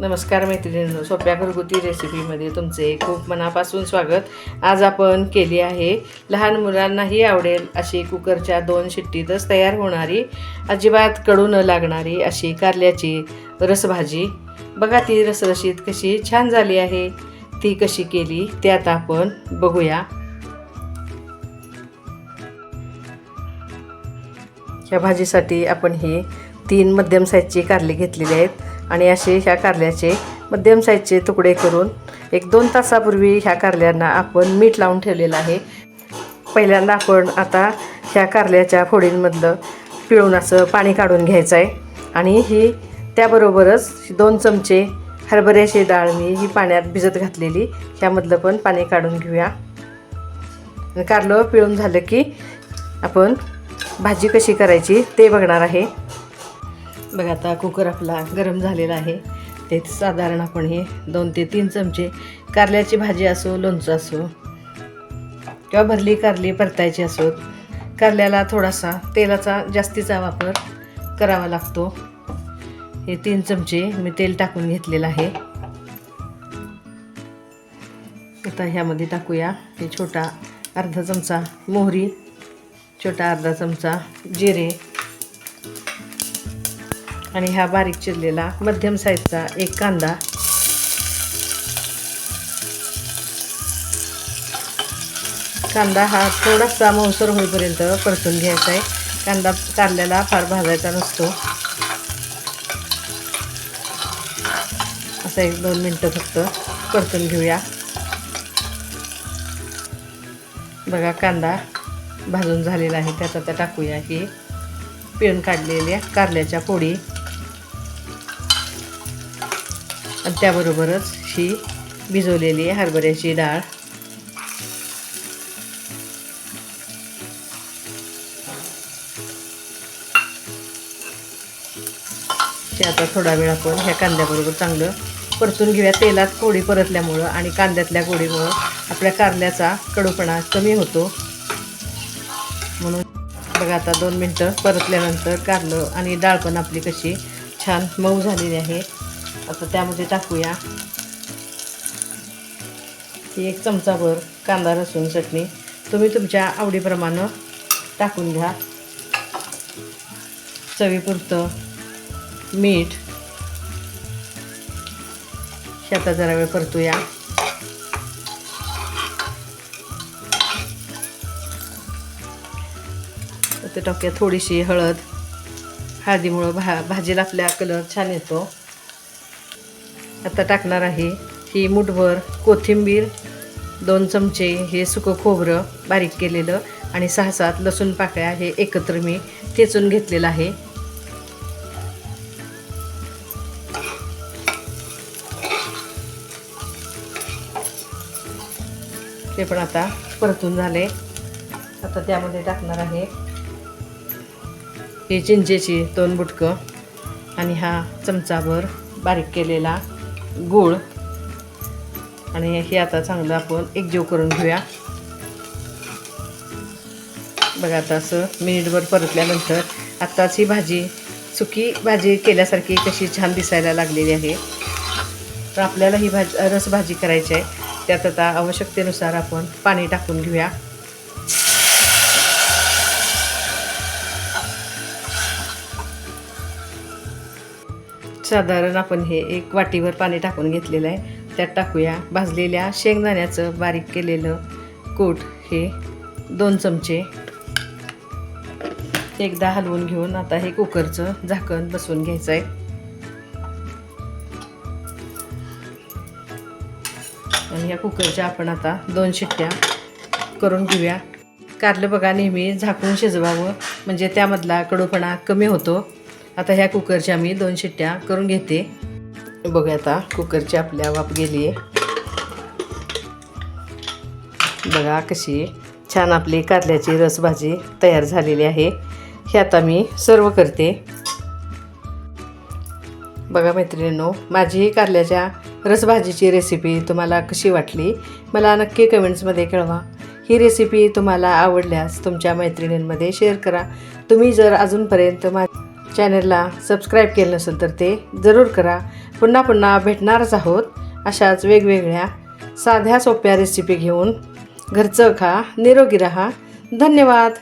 नमस्कार मैत्रिणींनो सोप्या घरगुती रेसिपीमध्ये तुमचे खूप मनापासून स्वागत. आज आपण केली आहे लहान मुलांनाही आवडेल अशी कुकरच्या दोन शिट्टीतच तयार होणारी अजिबात कडू न लागणारी अशी कारल्याची रसभाजी. बघा ती रसरशीत कशी छान झाली आहे. ती कशी केली ते आता आपण बघूया. ह्या भाजीसाठी आपण हे तीन मध्यम साईजची कारली घेतलेली आहेत. आणि असे ह्या कारल्याचे मध्यम साईजचे तुकडे करून एक दोन तासापूर्वी ह्या कारल्यांना आपण मीठ लावून ठेवलेलं आहे. पहिल्यांदा आपण आता ह्या कारल्याच्या फोडींमधलं पिळून असं पाणी काढून घ्यायचं आहे. आणि ही त्याबरोबरच दोन चमचे हरभऱ्याची डाळ मी ही पाण्यात भिजत घातलेली. त्यामधलं पण पाणी काढून घेऊया. आणि कारलं पिळून झालं की आपण भाजी कशी करायची ते बघणार आहे. बघा आता कुकर आपला गरम झालेला आहे. ते साधारण आपण हे दोन ते तीन चमचे कारल्याची भाजी असो लोणचं असो किंवा भरली कारली परतायची असो कारल्याला थोडासा तेलाचा जास्तीचा वापर करावा लागतो. हे तीन चमचे मी तेल टाकून घेतलेलं आहे. आता ह्यामध्ये टाकूया हे छोटा अर्धा चमचा मोहरी छोटा अर्धा चमचा जिरे आणि हा बारीक चिरलेला मध्यम साईजचा एक कांदा. कांदा हा थोडासा मऊसर होईपर्यंत परतून घ्यायचा आहे. कांदा कारल्याला फार भाजायचा नसतो. असं एक दोन मिनटं फक्त परतून घेऊया. बघा कांदा भाजून झालेला आहे. त्यात आता टाकूया ही पिळून काढलेल्या कारल्याच्या पोळी आणि त्याबरोबरच ही भिजवलेली हरभऱ्याची डाळ. ते आता थोडा वेळ आपण ह्या कांद्याबरोबर चांगलं परतून घेऊया. तेलात कोडी परतल्यामुळं आणि कांद्यातल्या कोडीमुळं आपल्या कारल्याचा कडूपणा कमी होतो. म्हणून बघा आता दोन मिनटं परतल्यानंतर कारलं आणि डाळ पण आपली कशी छान मऊ झालेली आहे. आता त्यामध्ये टाकूया. ही एक चमचाभर कांदा लसूण चटणी. तुम्ही तुमच्या आवडीप्रमाणे टाकून घ्या. चवीपुरतं मीठ. शेता जरा वेळ परतूया. ते टाकूया थोडीशी हळद. हळदीमुळं भा भाजीला आपल्या कलर छान येतो. आता टाकणार आहे ही मुठभर कोथिंबीर दोन चमचे हे सुकं खोबरं बारीक केलेलं आणि सहा सात लसूण पाकळ्या हे एकत्र मी ठेचून घेतलेलं आहे. ते पण आता परतून झाले. आता त्यामध्ये टाकणार आहे ही चिंचेची दोन बुटकं आणि हा चमचाभर बारीक केलेला गूळ. आणि हे आता चांगलं आपण एकजीव करून घेऊया. बघा आता असं मिनिटभर परतल्यानंतर आत्ताच ही भाजी सुकी भाजी केल्यासारखी कशी छान दिसायला लागलेली आहे. तर आपल्याला ही भाजी रसभाजी करायची आहे. त्यात आता आवश्यकतेनुसार आपण पाणी टाकून घेऊया. साधारण आपण हे एक वाटीवर पाणी टाकून घेतलेलं आहे. त्यात टाकूया. भाजलेल्या शेंगदाण्याचं बारीक केलेलं कूट हे दोन चमचे. एकदा हलवून घेऊन आता हे कुकरचं झाकण बसवून घ्यायचं आहे आणि या कुकरच्या आपण आता दोन शिट्ट्या करून घेऊया. कारलं बघा नेहमी झाकून शिजवावं. म्हणजे त्यामधला कडूपणा कमी होतो. आता ह्या कुकरच्या मी दोन शिट्ट्या करून घेते. बघूया आता कुकरची आपल्या वाप गेली आहे बघा कशी छान आपली कारल्याची रसभाजी तयार झालेली आहे. हे आता मी सर्व करते. बघा मैत्रिणींनो माझी ही कारल्याच्या रसभाजीची रेसिपी तुम्हाला कशी वाटली मला नक्की कमेंट्समध्ये कळवा. ही रेसिपी तुम्हाला आवडल्यास तुमच्या मैत्रिणींमध्ये शेअर करा. तुम्ही जर अजूनपर्यंत मा चॅनलला सबस्क्राईब केलं नसेल तर ते जरूर करा. पुन्हा पुन्हा भेटणारच आहोत अशाच वेगवेगळ्या साध्या सोप्या रेसिपी घेऊन. घरचं खा निरोगी राहा. धन्यवाद.